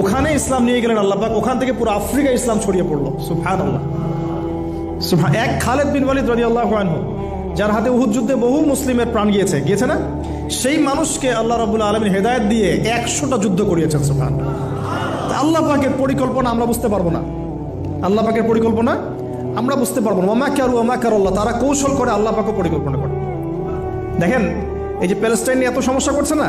ওখানে ইসলাম নিয়ে গেলেন আল্লাপাক ওখান থেকে পুরো আফ্রিকা ইসলাম ছড়িয়ে পড়ল। সুফান আল্লাহ সুবহান এক খালেদ বিন ওয়ালিদ রাদিয়াল্লাহু আনহু, যার হাতে উহুদ যুদ্ধে বহু মুসলিমের প্রাণ গিয়েছে। গিয়েছে না? সেই মানুষকে আল্লাহ রাব্বুল আলামিন হেদায়ত দিয়ে একশোটা যুদ্ধ করিয়েছেন সুবহান আল্লাহ পাকের পরিকল্পনা আমরা বুঝতে পারব না। আল্লাহ পাকের পরিকল্পনা আমরা বুঝতে পারব না। ওমা কারু ওমা আল্লাহ, তারা কৌশল করে আল্লাহ পাকও পরিকল্পনা করে। দেখেন, এই যে প্যালেস্টাইন নিয়ে এত সমস্যা করছে না?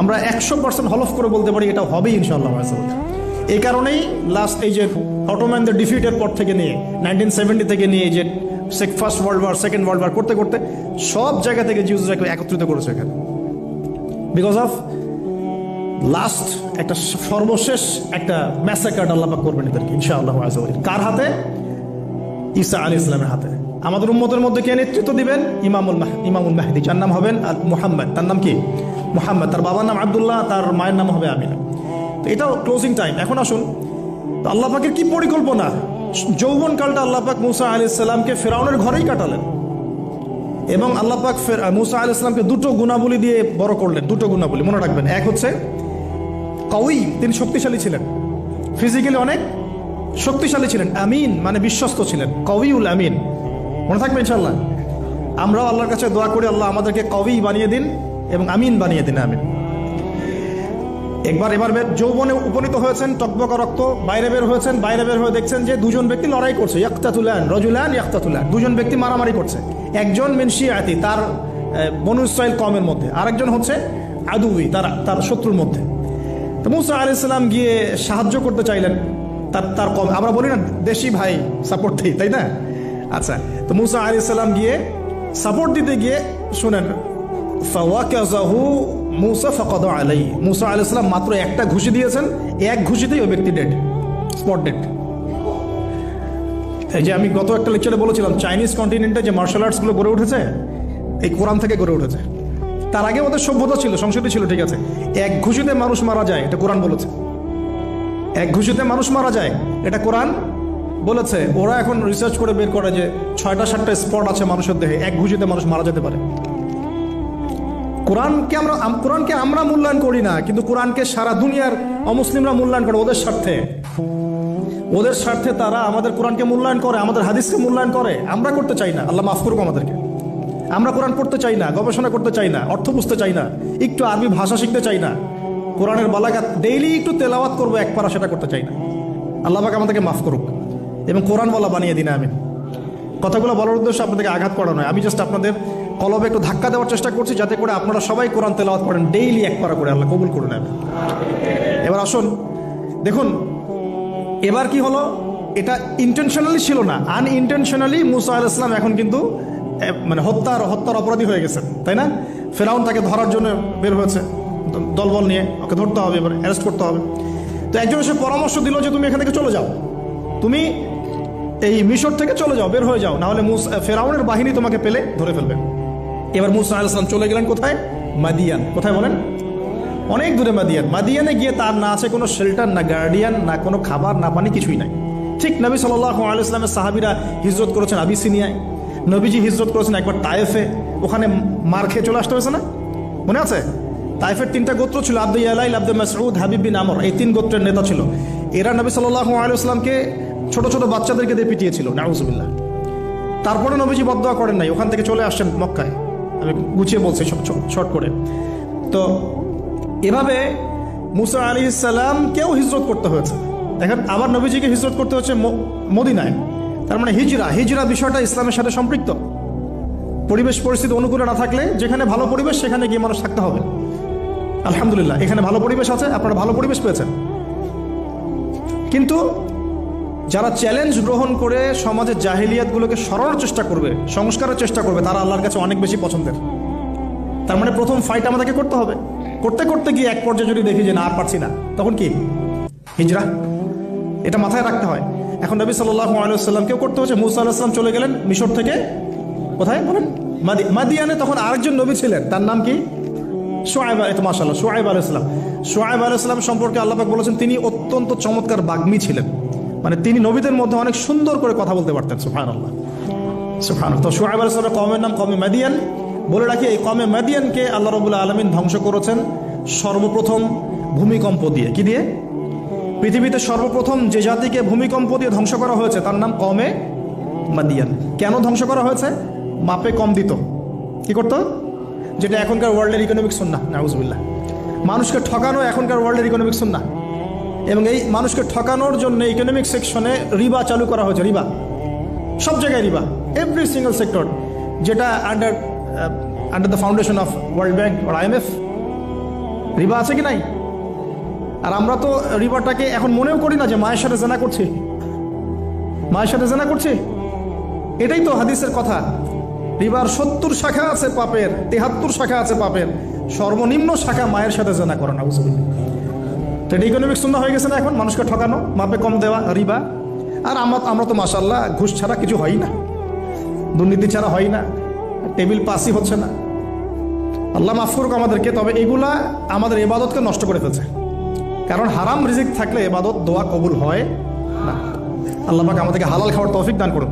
আমরা একশো পার্সেন্ট হলফ করে বলতে পারি এটা হবেই ইনশাআল্লাহ আসাল্লাহ। এই কারণেই লাস্ট এই যে অটোম্যানদের ডিফিটের পর থেকে নিয়ে নাইনটিন সেভেন্টি থেকে নিয়ে যে first world war second world war করতে করতে সব জায়গা থেকে জিউজরাকে একত্রিত করেছে এখানে। বিকজ অফ লাস্ট একটা সর্বশেষ একটা ম্যাসাকার আল্লাহ পাক করবেন এদেরকে, ইনশাআল্লাহ কার হাতে? ঈসা আলী ইসলামের হাতে। আমাদের উম্মতের মধ্যে কে নেতৃত্ব দিবেন? ইমামুল ইমামুল মাহদি। যার নাম হবেন আল মুহাম্মদ তার নাম কি? মুহাম্মদ, তার বাবার নাম আবদুল্লাহ, তার মায়ের নাম হবে আমিনা। তো এটাও ক্লোজিং টাইম এখন আসুন তো আল্লাহ পাকের কি পরিকল্পনা? যৌবন কালটা আল্লাহ পাক মুসা আলী ইসলামকে ফেরাউনের ঘরেই কাটালেন এবং আল্লাহ পাক মুসা আলী ইসলামকে দুটো গুণাবলী দিয়ে বড় করলেন। দুটো গুণাবলী, মনে রাখবেন। এক হচ্ছে কউই তিনি শক্তিশালী ছিলেন। ফিজিক্যালি অনেক শক্তিশালী ছিলেন। আমিন মানে বিশ্বস্ত ছিলেন। কবিউল আমিন। মনে থাকবে ইনশাল্লাহ আমরাও আল্লাহর কাছে দোয়া করি, আল্লাহ আমাদেরকে কবি বানিয়ে দিন। এবং আমিন বানিয়ে দিন আমিন। একবার এবার যৌবনে উপনীত হয়েছেন টকবকা রক্ত বাইরে বের হয়েছেন বাইরে বের হয়ে দেখছেন যে দুজন ব্যক্তি লড়াই করছে ইয়াক্তাতুলান রজুলান ইয়াক্তাতুলান। দুজন ব্যক্তি মারামারি করছে। একজন মেনশিয়াতি তার আহ, বনু কমের মধ্যে। আরেকজন হচ্ছে আদুই তার তার শত্রুর মধ্যে। তো মুসা আলি ইসলাম গিয়ে সাহায্য করতে চাইলেন তার তার কম আমরা বলি না দেশি ভাই সাপোর্ট দিই তাই না? আচ্ছা তো মুসা আলি ইসলাম গিয়ে সাপোর্ট দিতে গিয়ে শুনেন ফাওয়াকাজাহু মুসা ফকদ আলাই মুসা মাত্র একটা ঘুষি দিয়েছেন, এক ঘুষিতেই ওই ব্যক্তি ডেড স্পট ডেড এই যে আমি গত একটা লেকচারে বলেছিলাম চাইনিজ কন্টিনেন্টে যে মার্শাল আর্টসগুলো গড়ে উঠেছে, এই কোরআন থেকে গড়ে উঠেছে। তার আগে ওদের সভ্যতা ছিল, সংস্কৃতি ছিল, ঠিক আছে। এক ঘুষিতে মানুষ মারা যায়, এটা কোরআন বলেছে। এক ঘুষিতে মানুষ মারা যায়, এটা কোরআন বলেছে। ওরা এখন রিসার্চ করে বের করে যে ছয়টা, সাতটা স্পট আছে মানুষের দেহে, এক ঘুষিতে মানুষ মারা যেতে পারে। কোরআনকে আমরা, আম- কোরআনকে আমরা মূল্যায়ন করি না, কিন্তু কোরআনকে সারা দুনিয়ার অমুসলিমরা মূল্যায়ন করে ওদের স্বার্থে। ওদের স্বার্থে তারা আমাদের কোরআনকে মূল্যায়ন করে, আমাদের হাদিসকে মূল্যায়ন করে। আমরা করতে চাই না। আল্লাহ মাফ করুক আমাদেরকে। আমরা কোরআন পড়তে চাই না, গবেষণা করতে চাই না, অর্থ বুঝতে চাই না, একটু আরবি ভাষা শিখতে চাই না। কোরআনের বালাগাত, ডেইলি একটু তেলাওয়াত করব, এক পারা সেটা করতে চাই না। আল্লাহ পাক আমাদেরকে মাফ করুক। এবং কোরআন বলা বানিয়ে দিন আমি কথাগুলো বলার উদ্দেশ্য আপনাদেরকে আঘাত করা নয়। আমি জাস্ট আপনাদের কলবে একটু ধাক্কা দেওয়ার চেষ্টা করছি যাতে করে আপনারা সবাই কোরআন তেলাওয়াত করেন ডেইলি এক পারা করে আল্লাহ কবুল করে নেন। এবার আসুন। দেখুন, এবার কি হলো? এটা ইন্টেনশনালি ছিল না। আনইনটেনশনালি মুসা আল ইসলাম এখন কিন্তু মানে হত্যার হত্যার অপরাধী হয়ে গেছেন, তাই না? ফেরাউন তাকে ধরার জন্য বের হয়েছে। দলবল নিয়ে ওকে ধরতে হবে, এবার অ্যারেস্ট করতে হবে। তো একজন এসে পরামর্শ দিল যে, তুমি এখান থেকে চলে যাও। তুমি এই মিশর থেকে চলে যাও, বের হয়ে যাও। নাহলে মুস, ফেরাউনের বাহিনী তোমাকে পেলে ধরে ফেলবে। এবার মুসা আল চলে গেলেন কোথায়? মাদিয়ান। কোথায় বলেন? অনেক দূরে মাদিয়ান। মাদিয়ানে গিয়ে তার না আছে কোনো শেল্টার, না গার্ডিয়ান, না কোনো খাবার, না পানি, কিছুই নাই। ঠিক নবী সাল্লাহ আলাইসলামের সাহাবিরা হিজরত করেছেন আবিসিনিয়ায়। নবীজি হিজরত করেছেন একবার তায়েফে। ওখানে মার খেয়ে চলে আসতে হয়েছে না? মনে আছে? তাইফের তিনটা গোত্র ছিল আব্দুল আলাই আব্দুল মাসউদ, হাবিব বিন আমর। এই তিন গোত্রের নেতা ছিল। এরা নবী সাল্লাহ আলাইসলামকে ছোট ছোট বাচ্চাদেরকে দিয়ে পিটিয়েছিল। নাউজুবিল্লাহ। তারপরে নবীজি বদয়া করেন নাই। ওখান থেকে চলে আসছেন মক্কায়। আমি গুছিয়ে বলছি শর্ট করে। তো এভাবে মুসা আলী ইসাল্লামকেও হিজরত করতে হয়েছে। দেখেন, আবার নবীজিকে হিজরত করতে হচ্ছে মদিনায়। তার মানে হিজরা হিজরা বিষয়টা ইসলামের সাথে সম্পৃক্ত। পরিবেশ পরিস্থিতি অনুকূলে না থাকলে যেখানে ভালো পরিবেশ, সেখানে গিয়ে মানুষ থাকতে হবে। আলহামদুলিল্লাহ, এখানে ভালো পরিবেশ আছে, আপনারা ভালো পরিবেশ পেয়েছেন। কিন্তু যারা চ্যালেঞ্জ গ্রহণ করে সমাজের জাহিলিয়াতগুলোকে সরানোর চেষ্টা করবে, সংস্কারের চেষ্টা করবে, তারা আল্লাহর কাছে অনেক বেশি পছন্দের। তার মানে প্রথম ফাইট আমাদেরকে করতে হবে। করতে করতে গিয়ে এক পর্যায়ে যদি দেখি যে না পারছি না, তখন কি? হিজরা। এটা মাথায় রাখতে হয়। এখন নবী সাল্লাহ আলাইসাল্লামকেও করতে হচ্ছে মুসা আলাহিসাম চলে গেলেন মিশর থেকে। কোথায়? বলেন। মাদি, মাদিয়ানে তখন আরেকজন নবী ছিলেন। তার নাম কি? সোয়াইব আলী মাসাল্লাহ সোয়াইব আলাইসলাম সোয়াইব আলাইসলাম সম্পর্কে আল্লাপাক বলেছেন, তিনি অত্যন্ত চমৎকার বাগ্মী ছিলেন। মানে তিনি নবীদের মধ্যে অনেক সুন্দর করে কথা বলতে পারতেন সুফান আল্লাহ সুফান তো সোয়াইব আলাইসলামের কমের নাম কমে মাদিয়ান। বলে রাখি, এই কমে মাদিয়ানকে আল্লাহ রবুল্লাহ আলমিন ধ্বংস করেছেন সর্বপ্রথম ভূমিকম্প দিয়ে। কি দিয়ে? পৃথিবীতে সর্বপ্রথম যে জাতিকে ভূমিকম্প দিয়ে ধ্বংস করা হয়েছে, তার নাম কমে মাদিয়ান। কেন ধ্বংস করা হয়েছে? মাপে কম দিত। কি করতো? যেটা এখনকার ওয়ার্ল্ডের ইকোনমিক সুন্না নাউজবিল্লাহ। মানুষকে ঠকানো এখনকার ওয়ার্ল্ডের ইকোনমিক সুন্না এবং এই মানুষকে ঠকানোর জন্য ইকোনমিক সেকশনে রিবা চালু করা হয়েছে, রিবা। সব জায়গায় রিবা এভরি সিঙ্গেল সেক্টর যেটা under under the foundation of World Bank R IMF রিবা আছে কি নাই? আর আমরা তো রিবাটাকে এখন মনেও করি না যে মায়ের সাথে জেনা করছি। মায়ের সাথে জেনা করছি? এটাই তো হাদিসের কথা। রিবার সত্তর শাখা আছে পাপের, তেহাত্তর শাখা আছে পাপের। সর্বনিম্ন শাখা মায়ের সাথে জেনা করো না বুঝলি তো এটা ইকোনমিক শূন্য হয়ে গেছে না এখন? মানুষকে ঠকানো, মাপে কম দেওয়া, রিবা। আর আমরা আমরা তো মাসাল্লাহ ঘুষ ছাড়া কিছু হয় না। দুর্নীতি ছাড়া হয় না। টেবিল পাসই হচ্ছে না। আল্লাহ মাফ করুক আমাদেরকে, তবে এগুলা আমাদের এবাদতকে নষ্ট করে ফেলছে। কারণ হারাম রিজিক থাকলে এবাদত দোয়া কবুল হয় না। আল্লাহ পাক আমাদেরকে হালাল খাওয়ার তৌফিক দান করুন